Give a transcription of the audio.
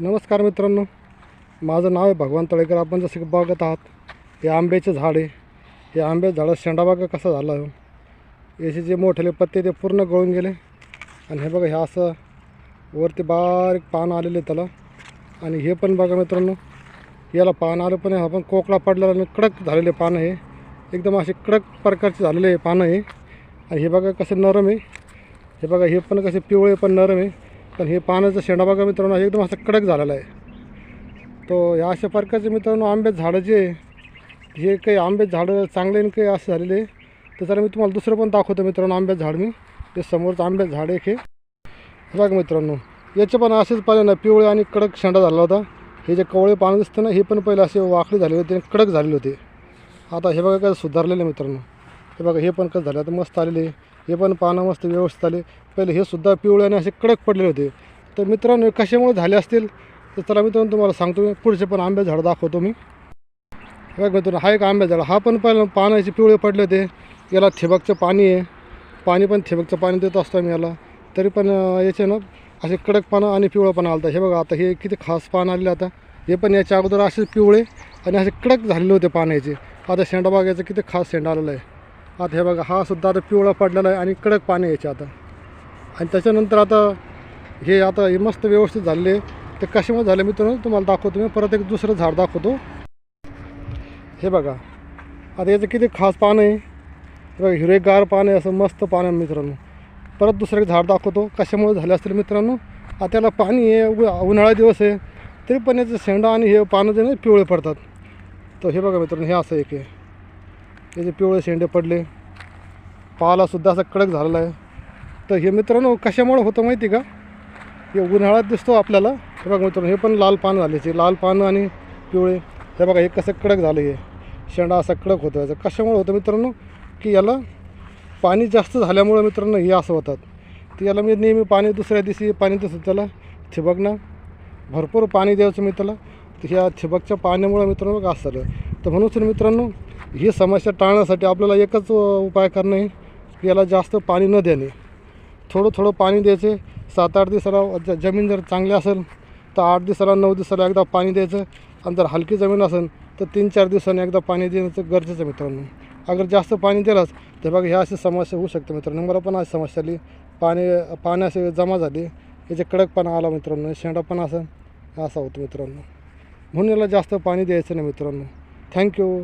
नमस्कार मित्रांनो. माझं नाव आहे भगवान तळेकर. आपण जसं की बघत आहात हे आंब्याचे झाड आहे. हे आंब्याचं झाडं शेंडाबागा कसा झाला हो? याचे जे मोठेले पत्ते ते पूर्ण गळून गेले. आणि हे बघा हे असं वरती बारीक पान आलेले आहे त्याला. आणि हे पण बघा मित्रांनो याला पान आलं पण हा पण कोकळा पडलेला आणि कडक झालेले पानं आहे. एकदम असे कडक प्रकारचे झालेले हे पानं आहे. आणि हे बघा कसे नरम आहे. हे बघा हे पण कसे पिवळे पण नरम आहे. पण हे पानाचं शेंडाबागा मित्रांनो एकदम असं कडक झालेला आहे. तो या अशा प्रकारचे मित्रांनो आंब्याचं झाडं जे हे काही आंब्याचं झाडं चांगले आणि काही असं झालेले तर जरा मी तुम्हाला दुसरं पण दाखवतो मित्रांनो आंब्याचं झाड मी. ते समोरचं आंब्याचं झाड एक हे. बघा मित्रांनो याचे पण असेच पाहिजे ना पिवळे आणि कडक शेंडा झाला होता. हे जे कवळे पानं दिसतं ना हे पण पहिले असे वाकडे झाले होते आणि कडक झालेले होते. आता हे बघा काय सुधारलेलं मित्रांनो. हे बघा हे पण कसं झालं आता मस्त आलेले हे पण पानं मस्त व्यवस्थित आले. पहिले हे सुद्धा पिवळे आणि असे कडक पडलेले होते. तर मित्रांनो कशामुळे झाले असतील? तर चला मित्रांनो तुम्हाला सांगतो मी. पुढचे पण आंबे झाडं दाखवतो मी. बघ मित्र मित्रांनो हा एक आंबे झाड. हा पण पहिला पानाचे पिवळे पडले होते. याला थिबकचं पाणी आहे. पाणी पण ठिबकचं पाणी देत असतो आम्ही याला. तरी पण याचे ना असे कडक पानं आणि पिवळं पानं आलं हे बघा आता हे किती खास पान आलेलं आता. हे पण याच्या अगोदर असे पिवळे आणि असे कडक झालेले होते पाण्याचे आता शेंडा बागायचं किती खास शेंडा आलेला आहे. आता हे बघा हा सुद्धा आता पिवळा पडलेला आहे आणि कडक पाणी यायचे आता. आणि त्याच्यानंतर आता हे आता हे मस्त व्यवस्थित झाले ते कशामुळे झालं मित्रांनो तुम्हाला दाखवतो मी. परत एक दुसरं झाड दाखवतो. हे बघा आता याचं किती खास पानं आहे. बघा हिरवेगार पान आहे असं मस्त पान आहे मित्रांनो. परत दुसरं एक झाड दाखवतो. कशामुळे झाले असतील मित्रांनो आता त्याला पाणी आहे उन्हाळा दिवस आहे. तरी पण याचं शेंडा आणि हे पानं जे ना पिवळे पडतात. तर हे बघा मित्रांनो हे असं एक आहे. याचे पिवळे शेंडे पडले. पालासुद्धा असा कडक झालेला आहे. तर हे मित्रांनो कशामुळे होतं माहिती का? हे उन्हाळ्यात दिसतो आपल्याला. हे बघा मित्रांनो हे पण लाल पान झाल्याचे लाल पानं आणि पिवळे हे बघा हे कसं कडक झालं हे. शेंडा असा कडक होतो याचा कशामुळे होतं मित्रांनो? की याला पाणी जास्त झाल्यामुळं मित्रांनो हे असं होतात. तर याला मी नेहमी पाणी दुसऱ्या दिवशी पाणी देतो. त्याला ठिबकनं भरपूर पाणी द्यायचं मी त्याला. तर ह्या ठिबकच्या पाण्यामुळं मित्रांनो असं झालं. तर म्हणून मित्रांनो ही समस्या टाळण्यासाठी आपल्याला एकच उपाय करणे आहे की याला जास्त पाणी न देणे. थोडं थोडं पाणी द्यायचे. सात आठ दिवसाला जमीन जर चांगली असेल तर आठ दिवसाला नऊ दिवसाला एकदा पाणी द्यायचं. आणि जर हलकी जमीन असेल तर तीन चार दिवसांनी एकदा पाणी देण्याचं गरजेचं आहे मित्रांनो. अगर जास्त पाणी दिलंच तर बघा ह्या अशी समस्या होऊ शकते मित्रांनो. मला पण अशी समस्या आली. पाणी पाणी असे जमा झाले. याचे कडकपणा आला मित्रांनो. शेंडापणा असं असा होतो मित्रांनो. म्हणून याला जास्त पाणी द्यायचं नाही मित्रांनो. थँक्यू.